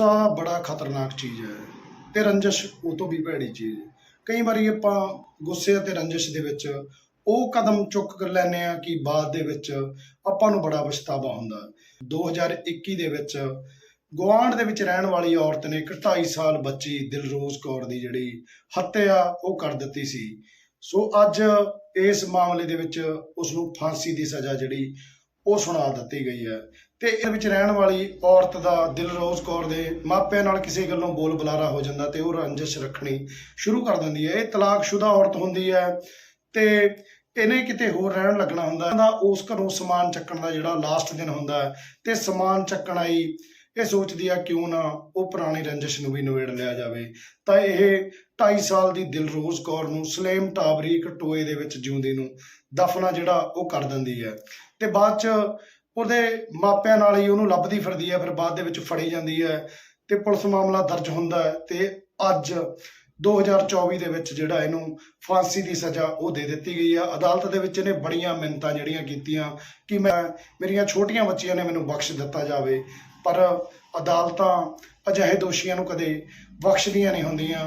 ਗੁੱਸਾ ਬੜਾ ਖਤਰਨਾਕ ਚੀਜ਼ ਹੈ ਤੇ ਰੰਜਿਸ਼ ਉਹ ਤੋਂ ਵੀ ਭੈੜੀ ਚੀਜ਼ ਹੈ। ਕਈ ਵਾਰੀ ਆਪਾਂ ਗੁੱਸੇ ਅਤੇ ਰੰਜਿਸ਼ ਦੇ ਵਿੱਚ ਉਹ ਕਦਮ ਚੁੱਕ ਕਰ ਲੈਂਦੇ ਆ ਕਿ ਬਾਅਦ ਦੇ ਵਿੱਚ ਆਪਾਂ ਨੂੰ ਬੜਾ ਪਛਤਾਵਾ ਹੁੰਦਾ 2021 ਦੇ ਵਿੱਚ ਗੁਆਂਢ ਦੇ ਵਿੱਚ ਰਹਿਣ ਵਾਲੀ ਔਰਤ ਨੇ ਇੱਕ 2.5 ਸਾਲ ਬੱਚੀ ਦਿਲਰੋਜ਼ ਕੌਰ ਦੀ ਜਿਹੜੀ ਹੱਤਿਆ ਉਹ ਕਰ ਦਿੱਤੀ ਸੀ ਸੋ ਅੱਜ ਇਸ ਮਾਮਲੇ ਦੇ ਵਿੱਚ ਉਸ ਨੂੰ ਫਾਂਸੀ ਦੀ ਸਜ਼ਾ ਜਿਹੜੀ ਉਹ ਸੁਣਾ ਦਿੱਤੀ ਗਈ ਹੈ। ਤੇ ਇਹਦੇ ਵਿੱਚ ਰਹਿਣ ਵਾਲੀ ਔਰਤ ਦਾ ਦਿਲਰੋਜ਼ ਕੌਰ ਦੇ ਮਾਪਿਆਂ ਨਾਲ ਕਿਸੇ ਗੱਲੋਂ ਬੋਲ ਬੁਲਾਰਾ ਹੋ ਜਾਂਦਾ ਤੇ ਉਹ ਰੰਜਿਸ਼ ਰੱਖਣੀ ਸ਼ੁਰੂ ਕਰ ਦਿੰਦੀ ਹੈ। ਇਹ ਤਲਾਕਸ਼ੁਦਾ ਔਰਤ ਹੁੰਦੀ ਹੈ ਤੇ ਇਹਨੇ ਕਿਤੇ ਹੋਰ ਰਹਿਣ ਲੱਗਣਾ ਹੁੰਦਾ। ਦਾ ਉਸ ਘਰੋਂ ਸਮਾਨ ਚੱਕਣ ਦਾ ਜਿਹੜਾ ਲਾਸਟ ਦਿਨ ਹੁੰਦਾ ਹੈ। ਤੇ ਸਮਾਨ ਚੱਕਣ ਆਈ ਇਹ ਸੋਚਦੀ ਆ ਕਿਉਂ ਨਾ ਉਹ ਪੁਰਾਣੀ ਰੰਜਿਸ਼ ਨੂੰ ਵੀ ਨਿਬੇੜ ਲਿਆ ਜਾਵੇ। ਤਾਂ ਇਹ 2.5 ਸਾਲ ਦੀ ਦਿਲਰੋਜ਼ ਕੌਰ ਨੂੰ ਸਲੇਮ ਟਾਬਰੀ ਇੱਕ ਟੋਏ ਦੇ ਵਿੱਚ ਜਿਉਂਦੀ ਨੂੰ ਦਫਨਾ ਜਿਹੜਾ ਉਹ ਕਰ ਦਿੰਦੀ ਹੈ। ਤੇ ਬਾਅਦ ਚ ਉਹਦੇ ਮਾਪਿਆਂ ਨਾਲ ਹੀ ਉਹਨੂੰ ਲੱਭਦੀ ਫਿਰਦੀ ਹੈ, ਫਿਰ ਬਾਅਦ ਦੇ ਵਿੱਚ ਫੜੀ ਜਾਂਦੀ ਹੈ ਤੇ ਪੁਲਿਸ ਮਾਮਲਾ ਦਰਜ ਹੁੰਦਾ ਹੈ ਤੇ ਅੱਜ 2024 ਦੇ ਵਿੱਚ ਜਿਹੜਾ ਇਹਨੂੰ ਫਾਂਸੀ ਦੀ ਸਜ਼ਾ ਉਹ ਦੇ ਦਿੱਤੀ ਗਈ ਆ। ਅਦਾਲਤ ਦੇ ਵਿੱਚ ਇਹਨੇ ਬੜੀਆਂ ਮਿੰਨਤਾਂ ਜਿਹੜੀਆਂ ਕੀਤੀਆਂ ਕਿ ਮੈਂ, ਮੇਰੀਆਂ ਛੋਟੀਆਂ ਬੱਚੀਆਂ ਨੇ ਮੈਨੂੰ ਬਖਸ਼ ਦਿੱਤਾ ਜਾਵੇ। ਪਰ ਅਦਾਲਤਾਂ ਅਜਿਹੇ ਦੋਸ਼ੀਆਂ ਨੂੰ ਕਦੇ ਬਖਸ਼ਦੀਆਂ ਨਹੀਂ ਹੁੰਦੀਆਂ।